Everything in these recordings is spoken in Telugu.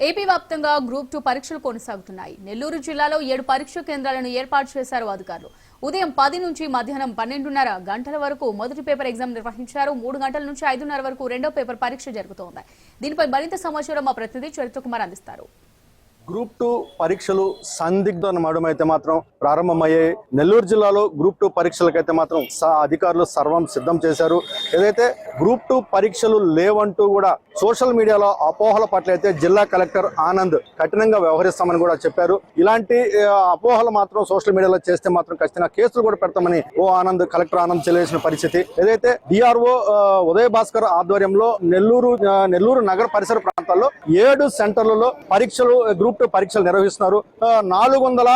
ఏపీ వ్యాప్తంగా గ్రూప్ టూ పరీక్షలు కొనసాగుతున్నాయి. నెల్లూరు జిల్లాలో ఏడు పరీక్ష కేంద్రాలను ఏర్పాటు చేశారు అధికారులు. ఉదయం పది నుంచి మధ్యాహ్నం పన్నెండున్నర గంటల వరకు మొదటి పేపర్ ఎగ్జామ్ నిర్వహించారు. మూడు గంటల నుంచి ఐదున్నర వరకు రెండో పేపర్ పరీక్ష జరుగుతోంది. దీనిపై మరింత సమాచారం మా ప్రతినిధి చరిత్ర కుమార్ అందిస్తారు. గ్రూప్ టూ పరీక్షలు సందిగ్ధ నడమ అయితే మాత్రం ప్రారంభమయ్యాయి. నెల్లూరు జిల్లాలో గ్రూప్ టూ పరీక్షలకైతే మాత్రం స- అధికారులు సర్వం సిద్ధం చేశారు. ఏదైతే గ్రూప్ టూ పరీక్షలు లేవంటూ కూడా సోషల్ మీడియాలో అపోహల పట్లయితే జిల్లా కలెక్టర్ ఆనంద్ కఠినంగా వ్యవహరిస్తామని కూడా చెప్పారు. ఇలాంటి అపోహలు మాత్రం సోషల్ మీడియాలో చేస్తే మాత్రం ఖచ్చితంగా కేసులు కూడా పెడతామని ఓ ఆనంద్ కలెక్టర్ ఆనంద్ తెలియజేసిన పరిస్థితి. ఏదైతే డిఆర్ఓ ఉదయ భాస్కర్ ఆధ్వర్యంలో నెల్లూరు నెల్లూరు నగర పరిసర ప్రాంతాల్లో ఏడు సెంటర్లలో పరీక్షలు గ్రూప్ టూ పరీక్షలు నిర్వహిస్తున్నారు. నాలుగు వందల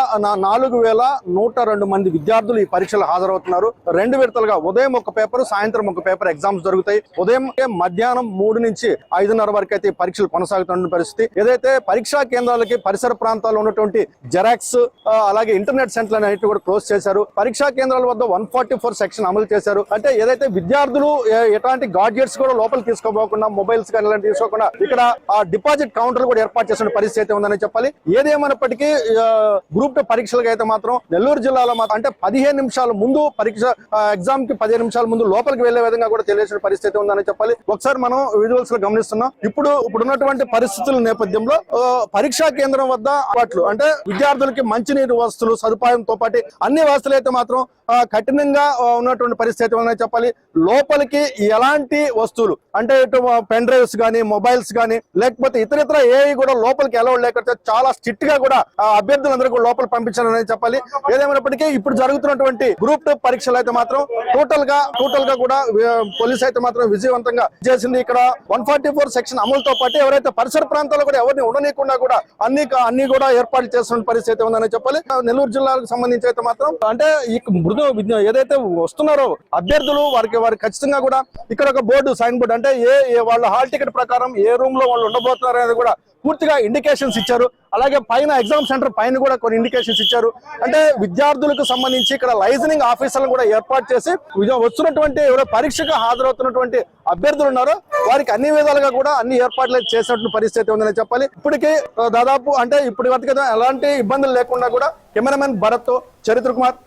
నాలుగు వేల నూట రెండు మంది విద్యార్థులు ఈ పరీక్షలు హాజరవుతున్నారు. రెండు విడతలుగా ఉదయం ఒక పేపర్ సాయంత్రం ఒక పేపర్ ఎగ్జామ్స్ జరుగుతాయి. ఉదయం మధ్యాహ్నం మూడు నుంచి ఐదున్నర వరకు అయితే పరీక్షలు కొనసాగుతున్న పరిస్థితి. ఏదైతే పరీక్షా కేంద్రాలకి పరిసర ప్రాంతాల్లో ఉన్నటువంటి జెరాక్స్ అలాగే ఇంటర్నెట్ సెంటర్లు అనేవి కూడా క్లోజ్ చేశారు. పరీక్షా కేంద్రాల వద్ద వన్ ఫార్టీ ఫోర్ సెక్షన్ అమలు చేశారు. అంటే ఏదైతే విద్యార్థులు ఎటువంటి ఎలాంటి గాడ్జెట్స్ కూడా లోపల తీసుకోపోకుండా మొబైల్స్ కానీ ఇలాంటి తీసుకోకుండా ఇక్కడ ఆ డిపాజిట్ కౌంటర్ కూడా ఏర్పాటు చేసిన పరిస్థితి అయితే ఉందని చెప్పాలి. ఏదేమైనప్పటికీ గ్రూప్ టూ పరీక్షలకు అయితే మాత్రం నెల్లూరు జిల్లాలో మాత్రం అంటే పదిహేను నిమిషాల ముందు పరీక్ష ఎగ్జామ్కి పదిహేను నిమిషాల ముందు లోపలికి వెళ్ళే విధంగా కూడా తెలియజేసిన పరిస్థితి ఉందని చెప్పాలి. ఒకసారి మనం విజువల్స్లో గమనిస్తున్నాం. ఇప్పుడు ఇప్పుడు ఉన్నటువంటి పరిస్థితుల నేపథ్యంలో పరీక్షా కేంద్రం వద్ద అలవాట్లు అంటే విద్యార్థులకి మంచినీరు వసతులు సదుపాయంతో పాటు అన్ని వసతులు అయితే మాత్రం కఠినంగా ఉన్నటువంటి పరిస్థితి ఉందని చెప్పాలి. లోపలికి ఎలాంటి వస్తువులు అంటే ఇటు పెన్ డ్రైవ్స్ కానీ మొబైల్స్ కానీ లేకపోతే ఇతర ఇతర ఏవి కూడా లోపలికి ఎలా లేకపోతే చాలా స్ట్రిక్ట్గా కూడా అభ్యర్థులందరూ కూడా లోపల పంపించాలని చెప్పాలి. ఏదేమైనప్పటికీ ఇప్పుడు జరుగుతున్నటువంటి గ్రూప్ టూ పరీక్షలు అయితే మాత్రం టోటల్గా టోటల్గా కూడా పోలీస్ అయితే మాత్రం విజయవంతంగా చేసింది. ఇక్కడ వన్ ఫార్టీ ఫోర్ సెక్షన్ అమలుతో పాటు ఎవరైతే పరిసర ప్రాంతాల్లో కూడా ఎవరిని ఉండనీయకుండా కూడా అన్ని అన్ని కూడా ఏర్పాటు చేస్తున్న పరిస్థితి ఉందని చెప్పాలి. నెల్లూరు జిల్లాకు సంబంధించి అయితే మాత్రం అంటే ఈ మృదు ఏదైతే వస్తున్నారో అభ్యర్థులు వారికి వారికి ఖచ్చితంగా కూడా ఇక్కడ ఒక బోర్డు సైన్ బోర్డు అంటే ఏ ఏ వాళ్ళ హాల్ టికెట్ ప్రకారం ఏ రూమ్లో వాళ్ళు ఉండబోతున్నారు అనేది కూడా పూర్తిగా ఇండికేషన్స్ ఇచ్చారు. అలాగే పైన ఎగ్జామ్ సెంటర్ పైన కూడా కొన్ని ఇండికేషన్స్ ఇచ్చారు. అంటే విద్యార్థులకు సంబంధించి ఇక్కడ లైజనింగ్ ఆఫీసర్లను కూడా ఏర్పాటు చేసి వస్తున్నటువంటి ఎవరో పరీక్షకు హాజరవుతున్నటువంటి అభ్యర్థులు ఉన్నారో వారికి అన్ని విధాలుగా కూడా అన్ని ఏర్పాట్లు చేసినటువంటి పరిస్థితి ఉందని చెప్పాలి. ఇప్పటికి దాదాపు అంటే ఇప్పటి వరకు ఎలాంటి ఇబ్బందులు లేకుండా కూడా కెమెరామెన్ భరత్ చరిత్ర కుమార్